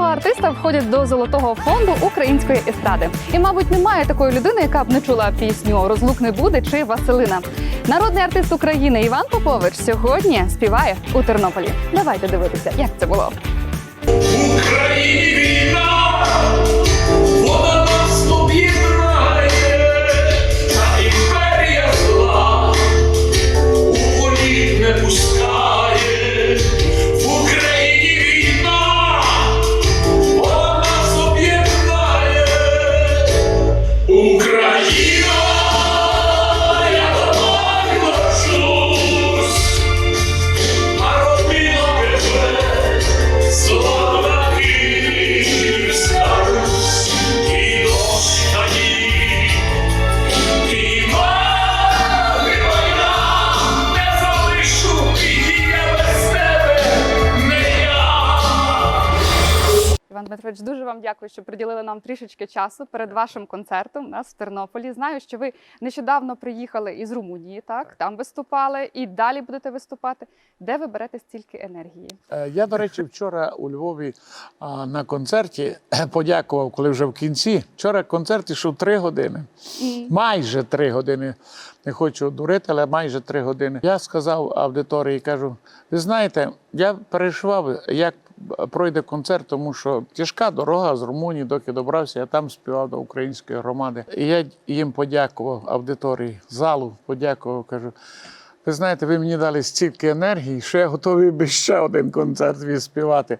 цього артиста входять до золотого фонду української естради. І, мабуть, немає такої людини, яка б не чула пісню Розлук не буде чи Василина. Народний артист України Іван Попович сьогодні співає у Тернополі. Давайте дивитися, як це було. В Іван Дмитрович, дуже вам дякую, що приділили нам трішечки часу перед вашим концертом у нас в Тернополі. Знаю, що ви нещодавно приїхали із Румунії, так там виступали і далі будете виступати. Де ви берете стільки енергії? Е, Я, до речі, вчора у Львові на концерті подякував, коли вже в кінці. Вчора концерт ішов три години. Майже три години. Не хочу дурити, але майже три години. Я сказав аудиторії, кажу: ви знаєте, я переживав, як пройде концерт, тому що тяжка дорога з Румунії, доки добрався, я там співав до української громади. І я їм подякував аудиторії, залу подякував, кажу. Ви знаєте, ви мені дали стільки енергії, що я готовий би ще один концерт відспівати.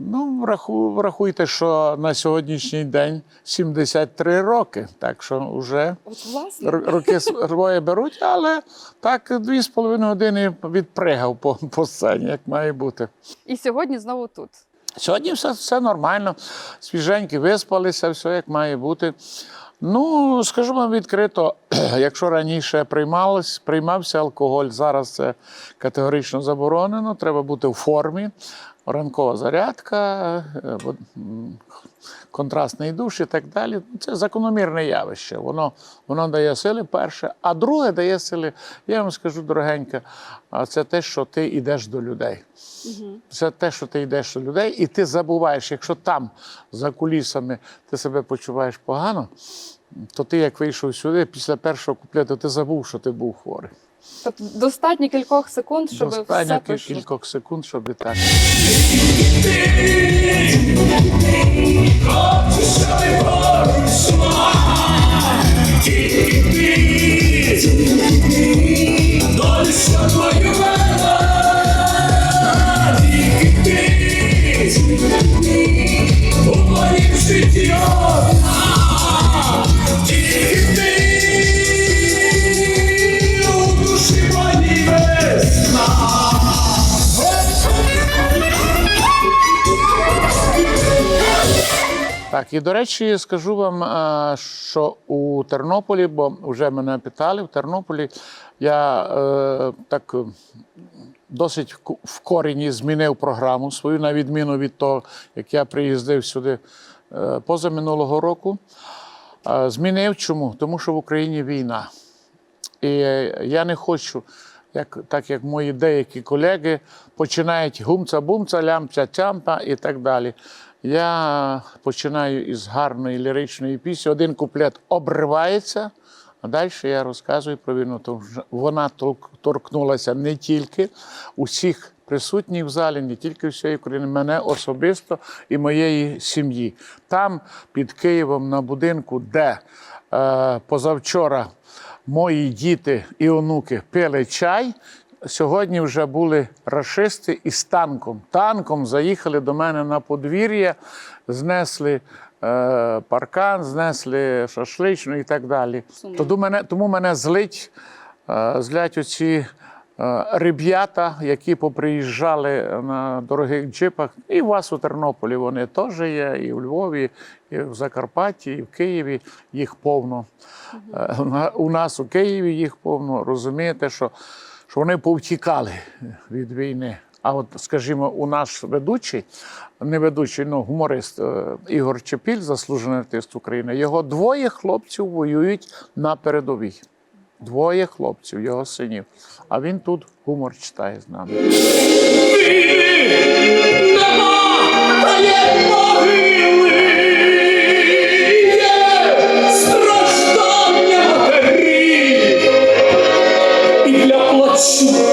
Ну, враху, врахуйте, що на сьогоднішній день 73 роки, так що вже роки своє беруть, але так дві з половиною години відпригав по, по сцені, як має бути. І сьогодні знову тут. Сьогодні все, все нормально, свіженькі виспалися, все як має бути. Ну, скажу вам відкрито, якщо раніше приймалось, приймався алкоголь, зараз це категорично заборонено. Треба бути в формі, ранкова зарядка, е, контрастний душ і так далі. Це закономірне явище. Воно, воно дає сили перше, а друге дає сили, я вам скажу, дорогенька, це те, що ти йдеш до людей. Це те, що ти йдеш до людей, і ти забуваєш, якщо там за кулісами ти себе почуваєш погано, то ти, як вийшов сюди, після першого куплету, ти забув, що ти був хворий. Тобто достатньо кількох секунд, щоб все Достатньо кіль- пройшло. кількох секунд, щоб і так. Хлопці, що Так, і до речі, скажу вам, що у Тернополі, бо вже мене питали, в Тернополі я е, так досить в корені змінив програму свою, на відміну від того, як я приїздив сюди е, позаминулого року. Е, Змінив чому? Тому що в Україні війна. І я не хочу, як, так як мої деякі колеги починають гумца-бумца, лямця-тямпа і так далі. Я починаю із гарної ліричної пісні. Один куплет обривається, а далі я розказую про війну. Тому вона торкнулася не тільки усіх присутніх в залі, не тільки всієї України, мене особисто і моєї сім'ї. Там, під Києвом, на будинку, де е, позавчора мої діти і онуки пили чай. Сьогодні вже були рашисти із танком. Танком заїхали до мене на подвір'я, знесли е, паркан, знесли шашличну і так далі. Тому мене, тому мене злить, е, злять оці е, ребята, які поприїжджали на дорогих джипах. І у вас у Тернополі вони теж є, і у Львові, і в Закарпатті, і в Києві їх повно. Е, У нас у Києві їх повно. Розумієте, що, що вони повтікали від війни. А от, скажімо, у наш ведучий, не ведучий, ну гуморист е, Ігор Чепіль, заслужений артист України, його двоє хлопців воюють на передовій. Двоє хлопців, його синів. А він тут гумор читає з нами. Нема, та немає могили, She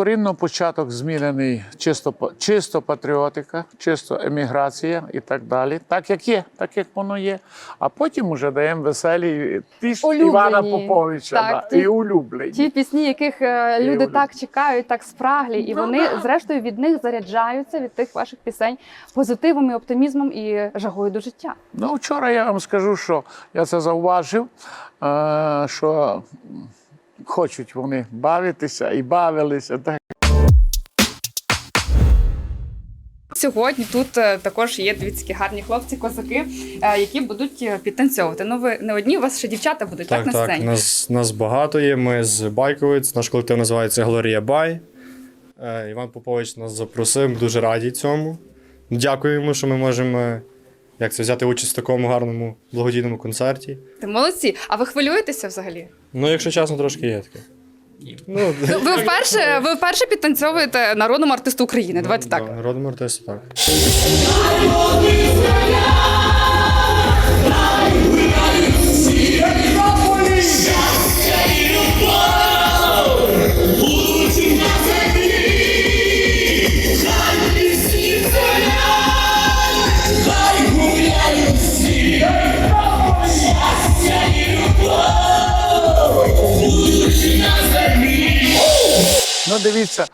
докорінно початок змінений чисто, чисто патріотика, чисто еміграція і так далі. Так як є, так як воно є. А потім уже даємо веселі Улюблені. Івана Поповича Так, да, ті- і улюблені. Ті пісні, яких е, І люди улюблені. так чекають, так спраглі, і Ну, вони, зрештою, від них заряджаються від тих ваших пісень позитивом і оптимізмом і жагою до життя. Ну, вчора я вам скажу, що я це зауважив, е, що хочуть вони бавитися і бавилися. Так. Сьогодні тут е, також є дві такі гарні хлопці, козаки, е, які будуть е, підтанцьовувати. Ну, ви не одні, у вас ще дівчата будуть так, Так, на так. сцені. Нас, нас багато є. Ми з Байковиць. Наш колектив називається Глорія Бай. Іван Попович нас запросив. Ми дуже раді цьому. Дякуємо, що ми можемо як це, взяти участь в такому гарному благодійному концерті. Ти молодці. А ви хвилюєтеся взагалі? Ну, якщо чесно, трошки є таке. Ну, Ну, Ви вперше, ви вперше підтанцьовуєте народному артисту України. Давайте так. Да, Народному артисту, так. Дивіться,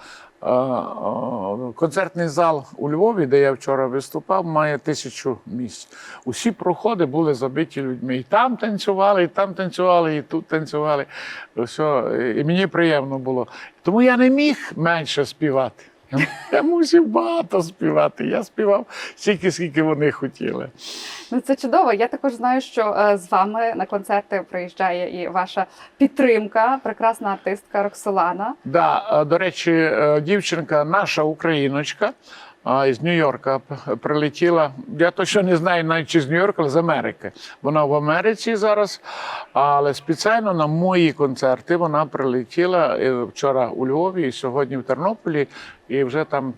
концертний зал у Львові, де я вчора виступав, має тисячу місць. Усі проходи були забиті людьми. І там танцювали, і там танцювали, і тут танцювали. Все, і мені приємно було. Тому я не міг менше співати. Я мусив багато співати. Я співав стільки, скільки вони хотіли. Ну це чудово. Я також знаю, що е, з вами на концерти приїжджає і ваша підтримка, прекрасна артистка Роксолана. Да, е, до речі, е, дівчинка, наша україночка із Нью-Йорка прилетіла. Я точно не знаю навіть чи з Нью-Йорка, але з Америки. Вона в Америці зараз, але спеціально на мої концерти вона прилетіла вчора у Львові і сьогодні в Тернополі, і вже там.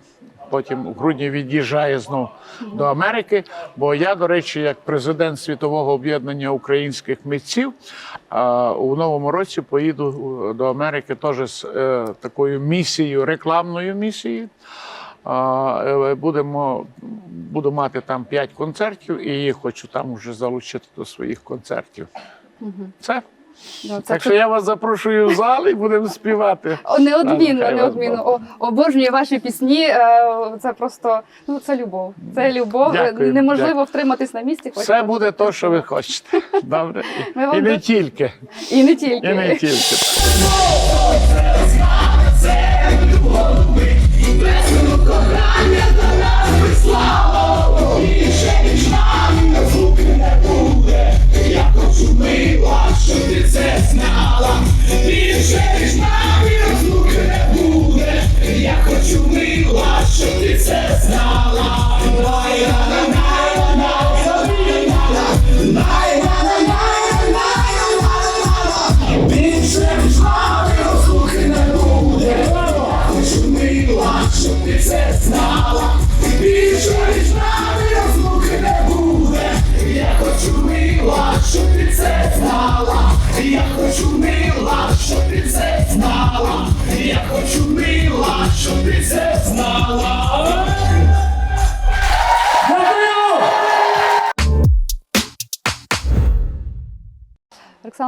Потім у грудні від'їжджає знов до Америки. Бо я, до речі, як президент світового об'єднання українських митців, у новому році поїду до Америки теж з е, такою місією, рекламною місією. Е, Будемо буду мати там п'ять концертів, і хочу там вже залучити до своїх концертів. Це Ну, так що я вас запрошую в зал і будемо співати. Неодмінно, неодмінно. Обожнюю ваші пісні. Е, це просто ну це любов. Це любов. Е, дякую, Неможливо дякую. втриматись на місці. Все буде то, що ви хочете. Добре. І не тільки. І не тільки. І не тільки. І ще ніж нам звуки не буде. Я хочу мила. Більше нами не буде. Я хочу мила, щоб ти це знав.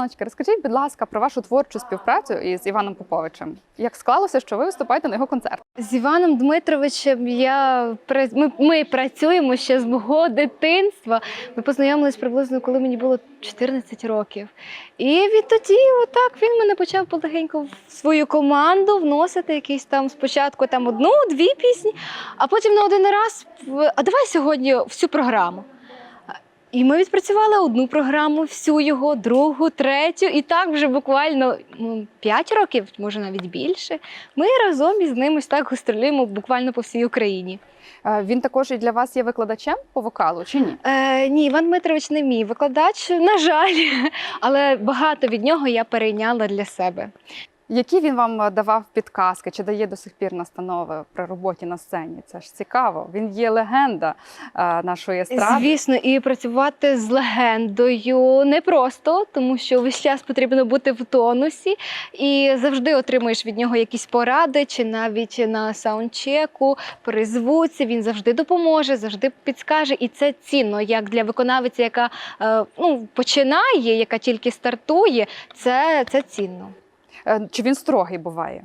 Оксаночка, розкажіть, будь ласка, про вашу творчу співпрацю із Іваном Поповичем. Як склалося, що ви виступаєте на його концерт? З Іваном Дмитровичем я ми, ми працюємо ще з мого дитинства. Ми познайомились приблизно, коли мені було 14 років. І відтоді, отак, він мене почав полегенько в свою команду вносити якісь там спочатку там одну, дві пісні, а потім на один раз а давай сьогодні всю програму. І ми відпрацювали одну програму, всю його, другу, третю, і так вже буквально ну, 5 років, може навіть більше. Ми разом із ним ось так гастролюємо буквально по всій Україні. Е, Він також і для вас є викладачем по вокалу чи ні? Е, ні, Іван Дмитрович не мій викладач, на жаль, але багато від нього я перейняла для себе. Які він вам е, давав підказки, чи дає до сих пір настанови при роботі на сцені? Це ж цікаво. Він є легенда е, нашої естради. Звісно, і працювати з легендою непросто, тому що весь час потрібно бути в тонусі і завжди отримуєш від нього якісь поради, чи навіть на саундчеку, при звуці. Він завжди допоможе, завжди підскаже. І це цінно, як для виконавиці, яка е, ну, починає, яка тільки стартує. Це, це цінно. Е, Чи він строгий буває?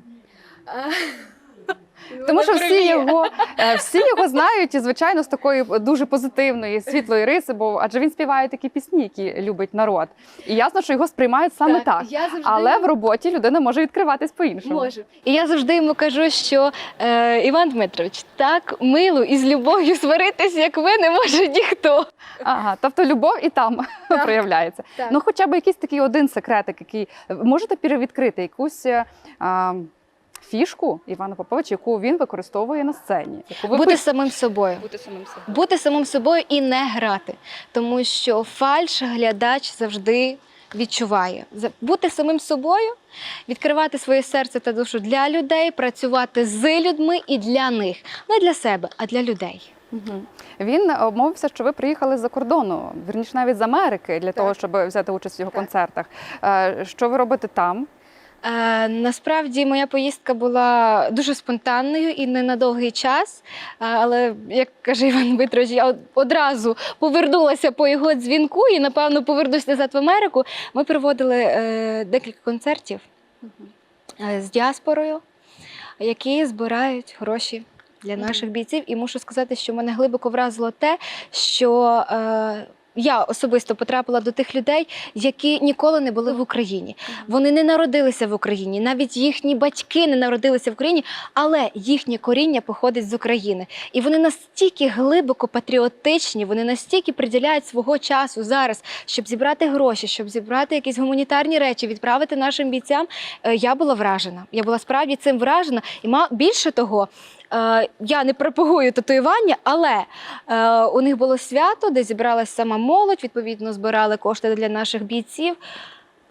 Тому що всі його, е, всі його знають, і звичайно, з такої дуже позитивної, світлої риси, бо адже він співає такі пісні, які любить народ. І ясно, що його сприймають саме так. Я завжди Але в роботі людина може відкриватись по-іншому. Можу. І я завжди йому кажу, що е, Іван Дмитрович, так мило і з любов'ю сваритись, як ви, не може ніхто. Ага, тобто любов і там проявляється. Так. Ну, хоча б якийсь такий один секретик, який можете перевідкрити якусь е, фішку Івана Поповича, яку він використовує на сцені. Яку ви Бути самим собою. бути самим собою. Бути самим собою і не грати. Тому що фальш глядач завжди відчуває. За- Бути самим собою, відкривати своє серце та душу для людей, працювати з людьми і для них. Не для себе, а для людей. Він обмовився, що ви приїхали з-за кордону, вірніше навіть з Америки, для того, щоб взяти участь в його Так. концертах. Е, Що ви робите там? Е, насправді моя поїздка була дуже спонтанною і не на довгий час. Е, але як каже Іван Дмитрович, я одразу повернулася по його дзвінку і напевно повернусь назад в Америку. Ми проводили е, декілька концертів е, з діаспорою, які збирають гроші. Для наших бійців, і мушу сказати, що мене глибоко вразило те, що е, я особисто потрапила до тих людей, які ніколи не були в Україні. Вони не народилися в Україні, навіть їхні батьки не народилися в Україні, але їхнє коріння походить з України. І вони настільки глибоко патріотичні, вони настільки приділяють свого часу зараз, щоб зібрати гроші, щоб зібрати якісь гуманітарні речі, відправити нашим бійцям. Е, Я була вражена. Я була справді цим вражена. І більше того. Е, Я не пропагую татуювання, але е, у них було свято, де зібралась сама молодь, відповідно, збирали кошти для наших бійців.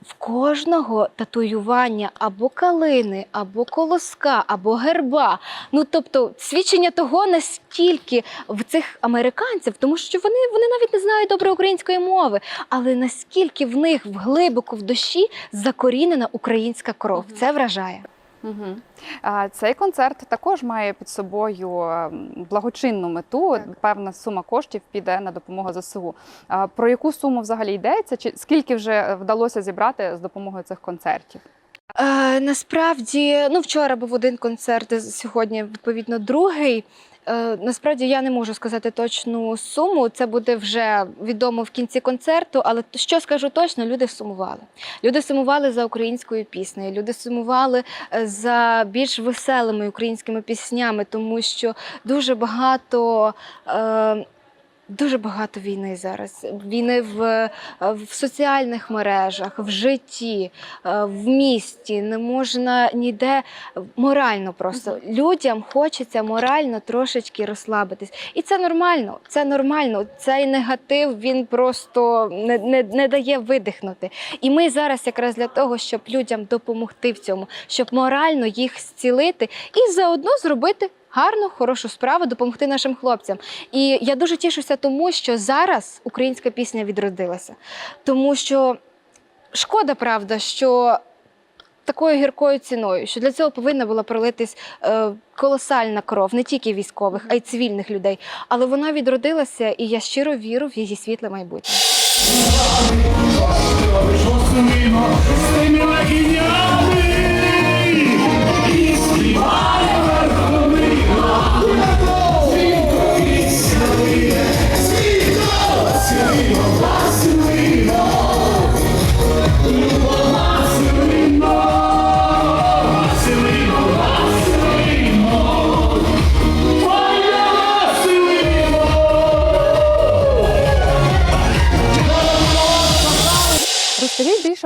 В кожного татуювання або калини, або колоска, або герба. Ну тобто свідчення того, наскільки в цих американців, тому що вони, вони навіть не знають добре української мови, але наскільки в них глибоко в душі закорінена українська кров. Це вражає. Угу. Цей концерт також має під собою ем, благочинну мету. Так. Певна сума коштів піде на допомогу ЗСУ. Про яку суму взагалі йдеться? Чи скільки вже вдалося зібрати з допомогою цих концертів? Е, насправді, ну вчора був один концерт, сьогодні відповідно другий. Е, насправді я не можу сказати точну суму. Це буде вже відомо в кінці концерту. Але що скажу точно, люди сумували. Люди сумували за українською піснею. Люди сумували е, за більш веселими українськими піснями, тому що дуже багато. Е, Дуже багато війни зараз. Війни в, в соціальних мережах, в житті, е, в місті. Не можна ніде морально просто. Людям хочеться морально трошечки розслабитись. І це нормально. Це нормально. Цей негатив він просто не, не, не дає видихнути. І ми зараз якраз для того, щоб людям допомогти в цьому, щоб морально їх зцілити і заодно зробити. Гарну, хорошу справу допомогти нашим хлопцям. І я дуже тішуся тому, що зараз українська пісня відродилася. Тому що шкода, правда, що такою гіркою ціною, що для цього повинна була пролитись е, колосальна кров не тільки військових, а й цивільних людей. Але вона відродилася, і я щиро вірю в її світле майбутнє.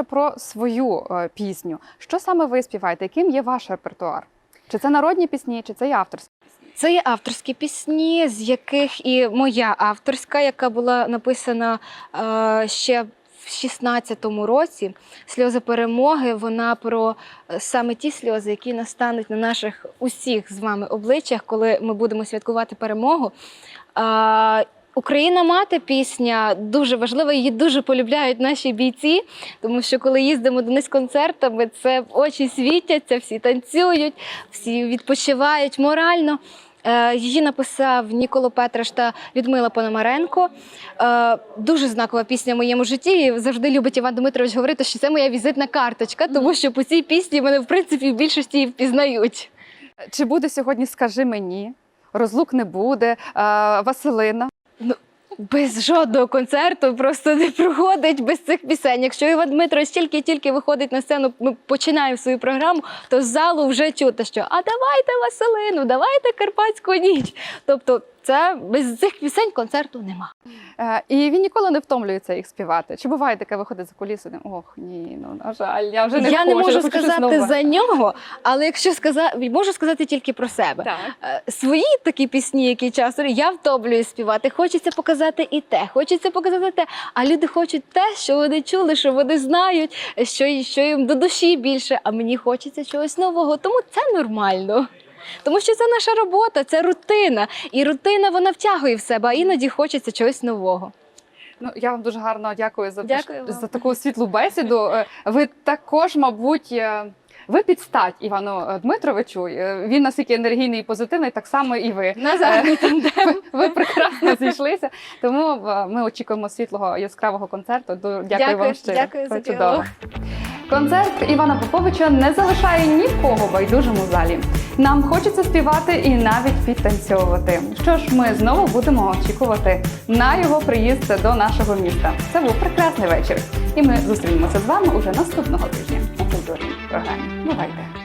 Про свою е, пісню. Що саме ви співаєте? Яким є ваш репертуар? Чи це народні пісні, чи це є авторські? Це є авторські пісні, з яких і моя авторська, яка була написана е, ще в 16-му році. Сльози перемоги. Вона про е, саме ті сльози, які настануть на наших усіх з вами обличчях, коли ми будемо святкувати перемогу. Е, Україна мати пісня дуже важлива, її дуже полюбляють наші бійці, тому що коли їздимо до них з концертами, це очі світяться, всі танцюють, всі відпочивають морально. Е, Її написав Ніколо Петраш та Людмила Пономаренко. Е, Дуже знакова пісня в моєму житті. І завжди любить Іван Дмитрович говорити, що це моя візитна карточка, тому що по цій пісні мене в принципі в більшості і впізнають. Чи буде сьогодні Скажи мені? Розлук не буде, е, Василина. Без жодного концерту просто не проходить без цих пісень. Якщо Іван Дмитрович тільки-тільки виходить на сцену, ми починаємо свою програму, то з залу вже чути, що а давайте Василину, давайте Карпатську ніч. Тобто, це без цих пісень концерту нема. Е, І він ніколи не втомлюється їх співати. Чи буває таке виходить за куліси? Ох, ні, ну на жаль, я вже не я хочу, не можу хочу сказати за нього, але якщо сказати, можу сказати тільки про себе. Так. Е, Свої такі пісні, які часу я втомлюю співати. Хочеться показати і те, хочеться показати те. А люди хочуть те, що вони чули, що вони знають, що, що їм до душі більше. А мені хочеться чогось нового. Тому це нормально. Тому що це наша робота, це рутина. І рутина вона втягує в себе, а іноді хочеться чогось нового. Ну я вам дуже гарно дякую за, Дякую за таку світлу бесіду. Е, Ви також, мабуть. е, Ви підстать Івану е, Дмитровичу. Він наскільки енергійний і позитивний, так само і ви. Назад Ви, ви прекрасно зійшлися. Тому ми очікуємо світлого яскравого концерту. Дякую, Дякую, вам щиро. дякую за діалог. Концерт Івана Поповича не залишає нікого в байдужому залі. Нам хочеться співати і навіть підтанцьовувати. Що ж, ми знову будемо очікувати на його приїзд до нашого міста. Це був прекрасний вечір, і ми зустрінемося з вами уже наступного тижня у культурній програмі. Бувайте!